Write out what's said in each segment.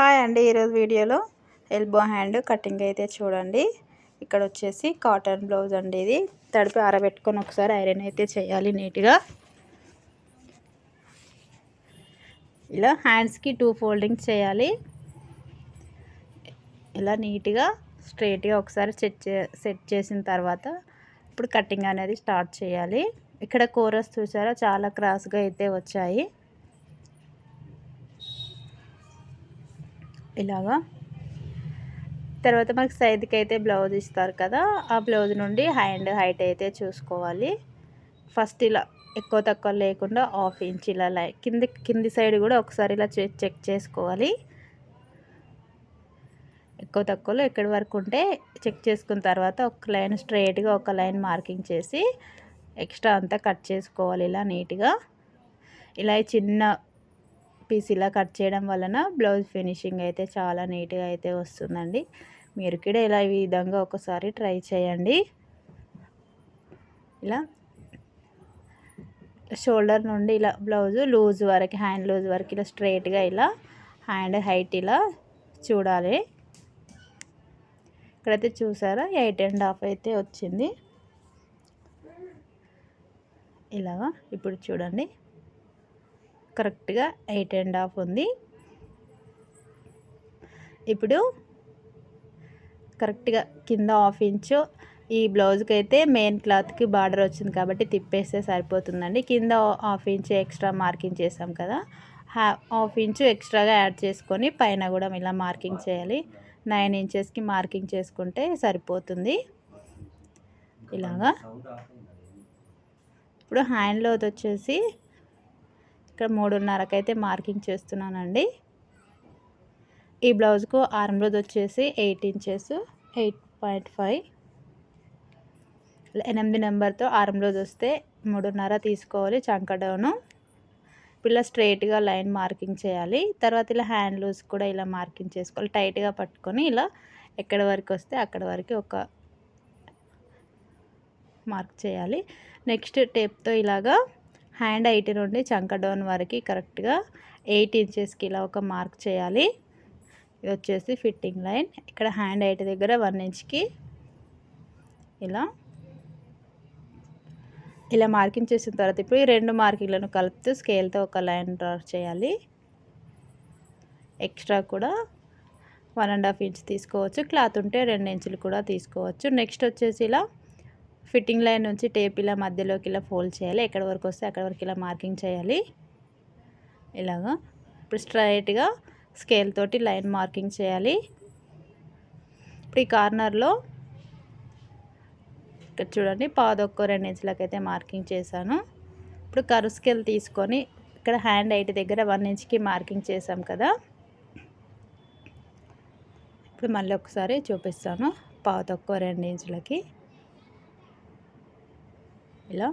Hi అండి ఈరోజు వీడియోలో ఎల్బో హ్యాండ్ కటింగ్ అయితే చూడండి. ఇక్కడ వచ్చేసి కాటన్ బ్లౌజ్ అండి ఇది. తడిపి ఆరబెట్టుకొని ఒకసారి ఐరన్ అయితే చేయాలి నీట్గా. ఇలా హ్యాండ్స్కి టూ ఫోల్డింగ్స్ చేయాలి. ఇలా నీట్గా స్ట్రైట్గా ఒకసారి సెట్ సెట్ చేసిన తర్వాత ఇప్పుడు కటింగ్ అనేది స్టార్ట్ చేయాలి. ఇక్కడ కోరస్ చూసారా? చాలా క్రాస్గా అయితే వచ్చాయి. ఇలాగా. తర్వాత మనకి సైడ్కి అయితే బ్లౌజ్ ఇస్తారు కదా ఆ బ్లౌజ్ నుండి హ్యాండ్ హైట్ అయితే చూసుకోవాలి. ఫస్ట్ ఇలా ఎక్కువ తక్కువ లేకుండా హాఫ్ ఇంచ్ ఇలా లై కింది కింది సైడ్ కూడా ఒకసారి ఇలా చెక్ చేసుకోవాలి. ఎక్కువ తక్కువలో ఎక్కడి వరకు ఉంటే చెక్ చేసుకున్న తర్వాత ఒక లైన్ స్ట్రైట్గా ఒక లైన్ మార్కింగ్ చేసి ఎక్స్ట్రా అంతా కట్ చేసుకోవాలి ఇలా నీట్గా. ఇలా చిన్న పీస్ ఇలా కట్ చేయడం వలన బ్లౌజ్ ఫినిషింగ్ అయితే చాలా నీట్గా అయితే వస్తుందండి. మీరు కూడా ఇలా ఈ విధంగా ఒకసారి ట్రై చేయండి. ఇలా షోల్డర్ నుండి ఇలా బ్లౌజ్ లూజ్ వరకు హ్యాండ్ లూజ్ వరకు ఇలా స్ట్రైట్గా ఇలా హ్యాండ్ హైట్ ఇలా చూడాలి. ఇక్కడైతే చూసారా? ఎయిట్ అండ్ హాఫ్ అయితే వచ్చింది. ఇలాగా ఇప్పుడు చూడండి. కరెక్ట్గా ఎయిట్ అండ్ హాఫ్ ఉంది. ఇప్పుడు కరెక్ట్గా కింద హాఫ్ ఇంచు ఈ బ్లౌజ్కి అయితే మెయిన్ క్లాత్కి బార్డర్ వచ్చింది కాబట్టి తిప్పేస్తే సరిపోతుందండి. కింద హాఫ్ ఇంచ్ ఎక్స్ట్రా మార్కింగ్ చేసాం కదా హాఫ్ ఇంచు ఎక్స్ట్రాగా యాడ్ చేసుకొని పైన కూడా ఇలా మార్కింగ్ చేయాలి. నైన్ ఇంచెస్కి మార్కింగ్ చేసుకుంటే సరిపోతుంది. ఇలాగా. ఇప్పుడు హ్యాండ్లోది వచ్చేసి ఇక్కడ మూడున్నరకు అయితే మార్కింగ్ చేస్తున్నానండి. ఈ బ్లౌజ్కు ఆర్మ్ రోజు వచ్చేసి eight inches eight point five. ఎనిమిది నెంబర్తో ఆర్మ్ రోజు వస్తే మూడున్నర తీసుకోవాలి చంక డౌను. ఇలా స్ట్రైట్గా లైన్ మార్కింగ్ చేయాలి. తర్వాత ఇలా హ్యాండ్ లూజ్ కూడా ఇలా మార్కింగ్ చేసుకోవాలి. టైట్గా పట్టుకొని ఇలా ఎక్కడ వరకు వస్తే అక్కడ వరకు ఒక మార్క్ చేయాలి. నెక్స్ట్ టేప్తో ఇలాగా హ్యాండ్ ఐటీ నుండి చంక డౌన్ వరకు కరెక్ట్గా ఎయిట్ ఇంచెస్కి ఇలా ఒక మార్క్ చేయాలి. ఇది వచ్చేసి ఫిట్టింగ్ లైన్. ఇక్కడ హ్యాండ్ ఐటీ దగ్గర వన్ ఇంచ్కి ఇలా ఇలా మార్కింగ్ చేసిన తర్వాత ఇప్పుడు ఈ రెండు మార్కింగ్లను కలుపుతూ స్కేల్తో ఒక లైన్ డ్రా చేయాలి. ఎక్స్ట్రా కూడా వన్ అండ్ హాఫ్ ఇంచ్ తీసుకోవచ్చు. క్లాత్ ఉంటే రెండు ఇంచులు కూడా తీసుకోవచ్చు. నెక్స్ట్ వచ్చేసి ఇలా ఫిట్టింగ్ లైన్ నుంచి టేప్ ఇలా మధ్యలోకి ఇలా ఫోల్డ్ చేయాలి. ఎక్కడి వరకు వస్తే అక్కడ వరకు ఇలా మార్కింగ్ చేయాలి. ఇలాగా. ఇప్పుడు స్ట్రైట్గా స్కేల్ తోటి లైన్ మార్కింగ్ చేయాలి. ఇప్పుడు ఈ కార్నర్లో ఇక్కడ చూడండి పాదొక్క రెండు ఇంచులకైతే అయితే మార్కింగ్ చేశాను. ఇప్పుడు కరు స్కేల్ తీసుకొని ఇక్కడ హ్యాండ్ ఎయిట్ దగ్గర వన్ ఇంచ్కి మార్కింగ్ చేసాం కదా. ఇప్పుడు మళ్ళీ ఒకసారి చూపిస్తాను పాదొక్క రెండు ఇంచులకి. ఇలా.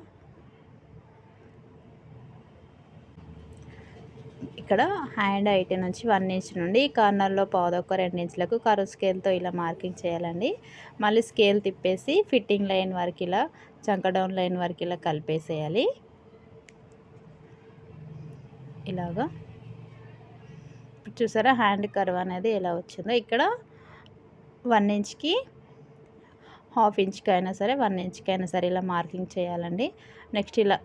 ఇక్కడ హ్యాండ్ ఐటీ నుంచి వన్ ఇంచ్ నుండి కార్నర్లో పాదొక్క రెండు ఇంచులకు కరు స్కేల్తో ఇలా మార్కింగ్ చేయాలండి. మళ్ళీ స్కేల్ తిప్పేసి ఫిట్టింగ్ లైన్ వరకు ఇలా చంక డౌన్ లైన్ వరకు ఇలా కలిపేసేయాలి. ఇలాగా. చూసారా హ్యాండ్ కర్వ్ అనేది ఎలా వచ్చిందో? ఇక్కడ వన్ ఇంచ్కి హాఫ్ ఇంచ్కి అయినా సరే వన్ ఇంచ్కి అయినా సరే ఇలా మార్కింగ్ చేయాలండి. నెక్స్ట్ ఇలా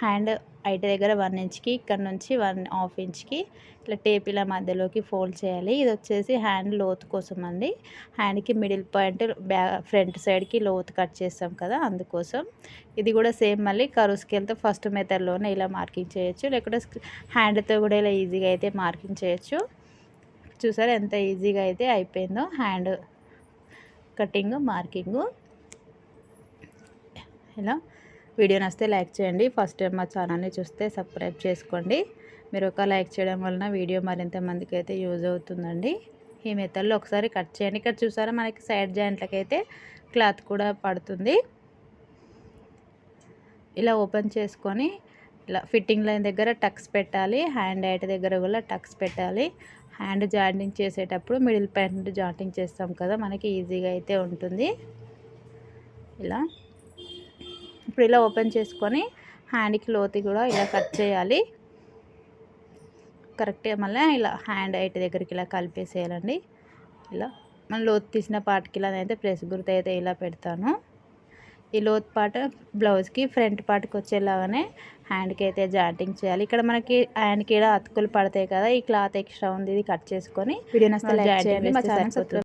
హ్యాండ్ ఐట దగ్గర వన్ ఇంచ్కి ఇక్కడ నుంచి వన్ హాఫ్ ఇంచ్కి ఇట్లా టేప్ ఇలా మధ్యలోకి ఫోల్డ్ చేయాలి. ఇది వచ్చేసి హ్యాండ్ లోతు కోసం అండి హ్యాండ్కి మిడిల్ పాయింట్ బ్యా ఫ్రంట్ సైడ్కి లోతు కట్ చేస్తాం కదా అందుకోసం. ఇది కూడా సేమ్ మళ్ళీ కరువు స్కేల్తో ఫస్ట్ మెథడ్లోనే ఇలా మార్కింగ్ చేయొచ్చు. లేకుంటే హ్యాండ్తో కూడా ఇలా ఈజీగా అయితే మార్కింగ్ చేయొచ్చు. చూసారా ఎంత ఈజీగా అయితే అయిపోయిందో హ్యాండ్ కటింగ్ మార్కింగ్. ఇలా వీడియో నచ్చితే లైక్ చేయండి. ఫస్ట్ టైం మా ఛానల్ని చూస్తే సబ్స్క్రైబ్ చేసుకోండి. మీరు ఒక లైక్ చేయడం వలన వీడియో మరింత మందికి అయితే యూజ్ అవుతుందండి. ఈ మెథడ్లో ఒకసారి కట్ చేయండి. ఇక్కడ చూసారా మనకి సైడ్ జాయింట్లకైతే క్లాత్ కూడా పడుతుంది. ఇలా ఓపెన్ చేసుకొని ఇలా ఫిట్టింగ్ లైన్ దగ్గర టక్స్ పెట్టాలి. హ్యాండ్ ఐట్ దగ్గర కూడా టక్స్ పెట్టాలి. హ్యాండ్ జాయింటింగ్ చేసేటప్పుడు మిడిల్ పాయింట్ జాయింటింగ్ చేస్తాం కదా మనకి ఈజీగా అయితే ఉంటుంది. ఇలా. ఇప్పుడు ఇలా ఓపెన్ చేసుకొని హ్యాండ్కి లోతి కూడా ఇలా కట్ చేయాలి. కరెక్ట్గా మళ్ళీ ఇలా హ్యాండ్ ఎయిట్ దగ్గరికి ఇలా కలిపేసేయాలండి. ఇలా. మన లోతు తీసిన పార్ట్కి ఇలా అయితే ప్రెస్ గుర్తు అయితే ఇలా పెడతాను. ఈ లోతు పార్ట్ బ్లౌజ్కి ఫ్రంట్ పార్ట్కి వచ్చేలాగానే హ్యాండ్కి అయితే జాయింటింగ్ చేయాలి. ఇక్కడ మనకి హ్యాండ్కి కూడా అతుకులు పడతాయి కదా ఈ క్లాత్ ఎక్స్ట్రా ఉంది ఇది కట్ చేసుకొని వీడియో జాయింటింగ్ చేయండి